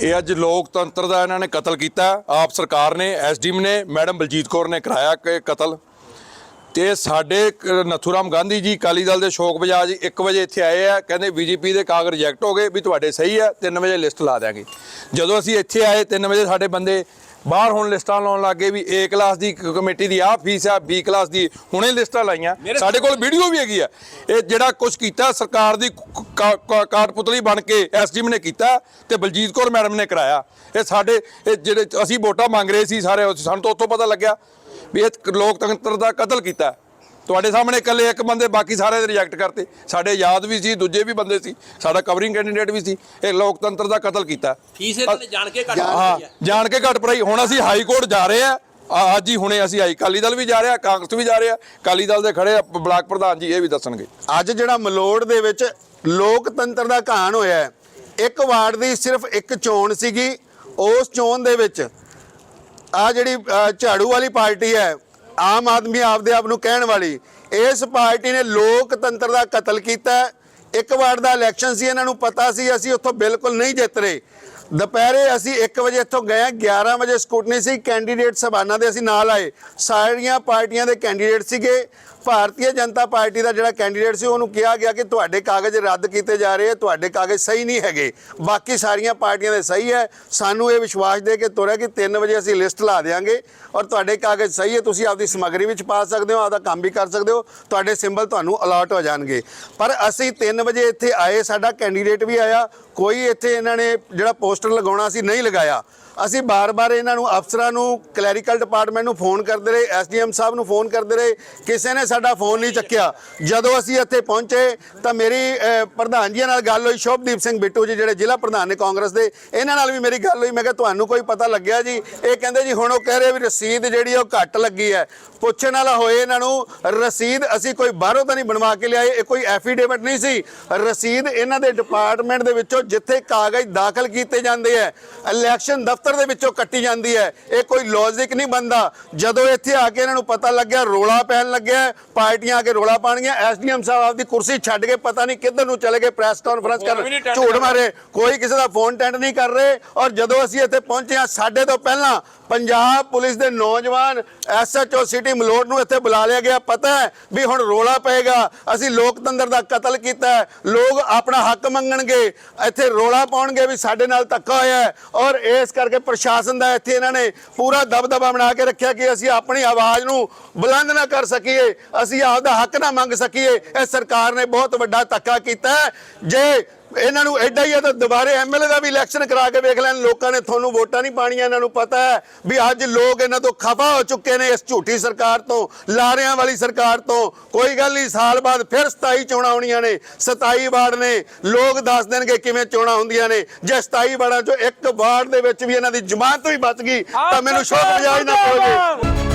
ਇਹ ਅੱਜ ਲੋਕਤੰਤਰ ਦਾ ਇਹਨਾਂ ਨੇ ਕਤਲ ਕੀਤਾ। ਆਪ ਸਰਕਾਰ ਨੇ, ਐਸਡੀਐਮ ਨੇ, ਮੈਡਮ ਬਲਜੀਤ ਕੌਰ ਨੇ ਕਰਾਇਆ ਕਿ ਕਤਲ। ਤੇ ਸਾਡੇ ਕ- ਨਥੂਰਾਮ ਗਾਂਧੀ ਜੀ ਅਕਾਲੀ ਦਲ ਦੇ ਸ਼ੋਕ ਬਜਾਜ 1 ਵਜੇ ਇੱਥੇ ਆਏ ਆ, ਕਹਿੰਦੇ ਬੀਜੇਪੀ ਦੇ ਕਾਗਜ਼ ਰਿਜੈਕਟ ਹੋ ਗਏ ਵੀ ਤੁਹਾਡੇ ਸਹੀ ਆ 3 ਵਜੇ ਲਿਸਟ ਲਾ ਦਿਆਂਗੇ। ਜਦੋਂ ਅਸੀਂ ਇੱਥੇ ਆਏ 3 ਵਜੇ ਸਾਡੇ ਬੰਦੇ ਬਾਹਰ ਹੁਣ ਲਿਸਟਾਂ ਲਾਉਣ ਲੱਗੇ ਵੀ A ਕਲਾਸ ਦੀ ਕਮੇਟੀ ਦੀ ਆਹ ਫੀਸ ਆ B ਕਲਾਸ ਦੀ। ਹੁਣੇ ਲਿਸਟਾਂ ਲਾਈਆਂ। ਸਾਡੇ ਕੋਲ ਵੀਡੀਓ ਵੀ ਹੈਗੀ ਆ। ਇਹ ਜਿਹੜਾ ਕੁਝ ਕੀਤਾ ਸਰਕਾਰ ਦੀ ਕ- ਕ- ਕ- ਕਾਠਪੁਤਲੀ ਬਣ ਕੇ ਐਸਡੀਐਮ ਨੇ ਕੀਤਾ ਤੇ ਬਲਜੀਤ ਕੌਰ ਮੈਡਮ ਨੇ ਕਰਾਇਆ। ਇਹ ਸਾਡੇ ਇਹ ਜਿਹੜੇ ਅਸੀਂ ਵੋਟਾਂ ਮੰਗ ਰਹੇ ਸੀ ਸਾਰੇ ਸਾਨੂੰ ਤਾਂ ਉੱਥੋਂ ਪਤਾ ਲੱਗਿਆ ਵੀ ਇਹ ਲੋਕਤੰਤਰ ਦਾ ਕਤਲ ਕੀਤਾ। ਤੁਹਾਡੇ ਸਾਹਮਣੇ ਇਕੱਲੇ ਇੱਕ ਬੰਦੇ ਬਾਕੀ ਸਾਰੇ ਰਿਜੈਕਟ ਕਰਤੇ। ਸਾਡੇ ਯਾਦ ਵੀ ਸੀ ਦੂਜੇ ਵੀ ਬੰਦੇ ਸੀ ਸਾਡਾ ਕਵਰਿੰਗ ਕੈਂਡੀਡੇਟ ਵੀ ਸੀ ਇਹ ਲੋਕਤੰਤਰ ਦਾ ਕਤਲ ਕੀਤਾ। ਫੀਸ ਇਹਨਾਂ ਨੇ ਜਾਣ ਕੇ ਘੱਟ ਹਾਂ ਜਾਣ ਕੇ ਘੱਟ ਪੜਾਈ ਹੁਣ ਅਸੀਂ ਹਾਈ ਕੋਰਟ ਜਾ ਰਹੇ ਆ। ਅੱਜ ਹੀ ਹੁਣੇ ਅਸੀਂ ਆਈ ਅਕਾਲੀ ਦਲ ਵੀ ਜਾ ਰਿਹਾ ਕਾਂਗਰਸ ਵੀ ਜਾ ਰਿਹਾ ਅਕਾਲੀ ਦਲ ਦੇ ਖੜੇ ਆ, ਬਲਾਕ ਪ੍ਰਧਾਨ ਜੀ ਇਹ ਵੀ ਦੱਸਣਗੇ। ਅੱਜ ਜਿਹੜਾ ਮਲੋੜ ਦੇ ਵਿੱਚ ਲੋਕਤੰਤਰ ਦਾ ਘਾਣ ਹੋਇਆ ਹੈ, ਇੱਕ ਵਾਰਡ ਦੀ ਸਿਰਫ ਇੱਕ ਚੋਣ ਸੀਗੀ। ਉਸ ਚੋਣ ਦੇ ਵਿੱਚ ਆ ਜਿਹੜੀ ਝਾੜੂ ਵਾਲੀ ਪਾਰਟੀ ਹੈ ਆਮ ਆਦਮੀ ਆਪਦੇ ਆਪ ਨੂੰ ਕਹਿਣ ਵਾਲੀ, ਇਸ ਪਾਰਟੀ ਨੇ ਲੋਕਤੰਤਰ ਦਾ ਕਤਲ ਕੀਤਾ। ਇੱਕ ਵਾਰ ਦਾ ਇਲੈਕਸ਼ਨ ਸੀ, ਇਹਨਾਂ ਨੂੰ ਪਤਾ ਸੀ, ਅਸੀਂ ਉੱਥੋਂ ਬਿਲਕੁਲ ਨਹੀਂ ਜਿੱਤ ਰਹੇ। ਦੁਪਹਿਰੇ ਅਸੀਂ 1 ਵਜੇ ਇੱਥੋਂ ਗਏ 11 ਵਜੇ ਸਕੂਟਨੀ ਸੀ ਕੈਂਡੀਡੇਟ ਸਭਾਨਾਂ ਦੇ ਅਸੀਂ ਨਾਲ ਆਏ। ਸਾਰੀਆਂ ਪਾਰਟੀਆਂ ਦੇ ਕੈਂਡੀਡੇਟ ਸੀਗੇ। ਭਾਰਤੀ ਜਨਤਾ ਪਾਰਟੀ ਦਾ ਜਿਹੜਾ ਕੈਂਡੀਡੇਟ ਸੀ, ਉਹਨੂੰ ਕਿਹਾ ਗਿਆ ਕਿ ਤੁਹਾਡੇ ਕਾਗਜ਼ ਰੱਦ ਕੀਤੇ ਜਾ ਰਹੇ ਆ, ਤੁਹਾਡੇ ਕਾਗਜ਼ ਸਹੀ ਨਹੀਂ ਹੈਗੇ। ਬਾਕੀ ਸਾਰੀਆਂ ਪਾਰਟੀਆਂ ਦੇ ਸਹੀ ਹੈ। ਸਾਨੂੰ ਇਹ ਵਿਸ਼ਵਾਸ ਦੇ ਕੇ ਤੋਰਿਆ ਕਿ 3 ਵਜੇ ਅਸੀਂ ਲਿਸਟ ਲਾ ਦੇਵਾਂਗੇ ਔਰ ਤੁਹਾਡੇ ਕਾਗਜ਼ ਸਹੀ ਹੈ, ਤੁਸੀਂ ਆਪਦੀ ਸਮੱਗਰੀ ਵਿੱਚ ਪਾ ਸਕਦੇ ਹੋ, ਆਪਦਾ ਕੰਮ ਵੀ ਕਰ ਸਕਦੇ ਹੋ, ਤੁਹਾਡੇ ਸਿੰਬਲ ਤੁਹਾਨੂੰ ਅਲਾਟ ਹੋ ਜਾਣਗੇ। ਪਰ ਅਸੀਂ 3 ਵਜੇ ਇੱਥੇ ਆਏ, ਸਾਡਾ ਕੈਂਡੀਡੇਟ ਵੀ ਆਇਆ, ਕੋਈ ਇੱਥੇ ਇਹਨਾਂ ਨੇ ਜਿਹੜਾ ਪੋਸਟਰ ਲਗਾਉਣਾ ਸੀ ਨਹੀਂ ਲਗਾਇਆ। ਅਸੀਂ ਬਾਰ-ਬਾਰ ਇਹਨਾਂ ਨੂੰ, ਅਫਸਰਾਂ ਨੂੰ ਕਲੈਰੀਕਲ ਡਿਪਾਰਟਮੈਂਟ ਨੂੰ ਫੋਨ ਕਰਦੇ ਰਹੇ ਐਸਡੀਐਮ ਸਾਹਿਬ ਨੂੰ ਫੋਨ ਕਰਦੇ ਰਹੇ, ਕਿਸੇ ਨੇ ਸਾਡਾ ਫੋਨ ਨਹੀਂ ਚੱਕਿਆ। ਜਦੋਂ ਅਸੀਂ ਇੱਥੇ ਪਹੁੰਚੇ, ਤਾਂ ਮੇਰੀ ਪ੍ਰਧਾਨ ਜੀ ਨਾਲ ਗੱਲ ਹੋਈ, ਸ਼ੋਭਦੀਪ ਸਿੰਘ ਬਿੱਟੂ ਜੀ, ਜਿਹੜੇ ਜ਼ਿਲ੍ਹਾ ਪ੍ਰਧਾਨ ਨੇ ਕਾਂਗਰਸ ਦੇ, ਇਹਨਾਂ ਨਾਲ ਵੀ ਮੇਰੀ ਗੱਲ ਹੋਈ, ਮੈਂ ਕਿਹਾ ਤੁਹਾਨੂੰ ਕੋਈ ਪਤਾ ਲੱਗਿਆ ਜੀ? ਇਹ ਕਹਿੰਦੇ ਜੀ, ਹੁਣ ਉਹ ਕਹਿ ਰਹੇ ਵੀ ਰਸੀਦ ਜਿਹੜੀ ਉਹ ਘੱਟ ਲੱਗੀ ਹੈ। ਪੁੱਛਣ ਵਾਲਾ ਹੋਏ ਇਹਨਾਂ ਨੂੰ, ਰਸੀਦ ਅਸੀਂ ਕੋਈ ਬਾਹਰੋਂ ਤਾਂ ਨਹੀਂ ਬਣਵਾ ਕੇ ਲਿਆਏ, ਇਹ ਕੋਈ ਐਫੀਡੇਵਿਟ ਨਹੀਂ ਸੀ। ਰਸੀਦ ਇਹਨਾਂ ਦੇ ਡਿਪਾਰਟਮੈਂਟ ਦੇ ਵਿੱਚੋਂ ਜਿੱਥੇ ਕਾਗਜ਼ ਦਾਖਲ ਕੀਤੇ ਜਾਂਦੇ ਆ ਇਲੈਕਸ਼ਨ ਦਫ਼ਤਰ ਦੇ ਵਿੱਚੋਂ ਕੱਟੀ ਜਾਂਦੀ ਹੈ। ਇਹ ਕੋਈ ਲੌਜਿਕ ਨਹੀਂ ਬੰਦਾ ਜਦੋਂ ਇੱਥੇ ਆ ਕੇ ਇਹਨਾਂ ਨੂੰ ਪਤਾ ਲੱਗਿਆ ਰੋਲਾ ਪੈਣ ਲੱਗਿਆ ਪਾਰਟੀਆਂ ਆ ਕੇ ਰੋਲਾ ਪਾਣਗੀਆਂ ਐਸਡੀਐਮ ਸਾਹਿਬ ਆਪਦੀ ਕੁਰਸੀ ਛੱਡ ਕੇ ਪਤਾ ਨਹੀਂ ਕਿੱਧਰ ਨੂੰ ਚਲੇ ਗਏ ਪ੍ਰੈਸ ਕਾਨਫਰੰਸ attend ਝੂਠ ਕਰ ਮਾਰੇ ਕੋਈ ਕਿਸੇ ਦਾ ਫੋਨ ਅਟੈਂਡ ਨਹੀਂ ਕਰ ਰਹੇ। ਔਰ ਜਦੋਂ ਅਸੀਂ ਇੱਥੇ ਪਹੁੰਚੇ ਹਾਂ ਸਾਡੇ ਤੋਂ ਪਹਿਲਾਂ ਪੰਜਾਬ ਪੁਲਿਸ ਦੇ ਨੌਜਵਾਨ ਐਸਐਚਓ ਸਿਟੀ ਮਲੋੜ ਨੂੰ ਇੱਥੇ ਬੁਲਾ ਲਿਆ ਗਿਆ। ਪਤਾ ਹੈ ਵੀ ਹੁਣ ਰੋਲਾ ਪਏਗਾ। ਅਸੀਂ ਲੋਕਤੰਤਰ ਦਾ ਕਤਲ ਕੀਤਾ ਹੈ। ਲੋਕ ਆਪਣਾ ਹੱਕ ਮੰਗਣਗੇ। ਇੱਥੇ ਰੋਲਾ ਪਾਉਣਗੇ ਵੀ ਸਾਡੇ ਨਾਲ ਧੱਕਾ ਹੋਇਆ ਔਰ ਇਸ ਕਰਕੇ ਪ੍ਰਸ਼ਾਸਨ ਦਾ ਇੱਥੇ ਇਹਨਾਂ ਨੇ ਪੂਰਾ ਦਬਦਬਾ ਬਣਾ ਕੇ ਰੱਖਿਆ ਕਿ ਅਸੀਂ ਆਪਣੀ ਆਵਾਜ਼ ਨੂੰ ਬੁਲੰਦ ਨਾ ਕਰ ਸਕੀਏ, ਅਸੀਂ ਆਪਦਾ ਹੱਕ ਨਾ ਮੰਗ ਸਕੀਏ। ਇਹ ਸਰਕਾਰ ਨੇ ਬਹੁਤ ਵੱਡਾ ਧੱਕਾ ਕੀਤਾ ਹੈ। ਜੇ ਇਹਨਾਂ ਨੂੰ ਐਡਾ ਹੀ ਹੈ ਤਾਂ ਦੁਬਾਰੇ ਐਮਐਲਏ ਦਾ ਵੀ ਇਲੈਕਸ਼ਨ ਕਰਾ ਕੇ ਵੇਖ ਲੈਣ। ਲੋਕਾਂ ਨੇ ਤੁਹਾਨੂੰ ਵੋਟਾਂ ਨਹੀਂ ਪਾਣੀਆਂ ਇਹਨਾਂ ਨੂੰ ਪਤਾ ਹੈ ਵੀ ਅੱਜ ਲੋਕ ਇਹਨਾਂ ਤੋਂ ਖਫਾ ਹੋ ਚੁੱਕੇ ਨੇ ਇਸ ਝੂਠੀ ਸਰਕਾਰ ਤੋਂ ਲਾਰਿਆਂ ਵਾਲੀ ਸਰਕਾਰ ਤੋਂ। ਕੋਈ ਗੱਲ ਨਹੀਂ ਸਾਲ ਬਾਅਦ ਫਿਰ 27 ਚੋਣਾਂ ਆਉਣੀਆਂ ਨੇ 27 ਵਾਰਡ ਨੇ। ਲੋਕ ਦੱਸ ਦੇਣਗੇ ਕਿਵੇਂ ਚੋਣਾਂ ਹੁੰਦੀਆਂ ਨੇ। ਜੇ 27 ਵਾਰਡਾਂ ਚੋਂ ਇੱਕ ਵਾਰਡ ਦੇ ਵਿੱਚ ਵੀ ਇਹਨਾਂ ਦੀ ਜਮਾਨਤ ਵੀ ਬਚ ਗਈ ਤਾਂ ਮੈਨੂੰ ਸ਼ੋਕ ਬਜਾਜ ਨਾ ਪਵੇ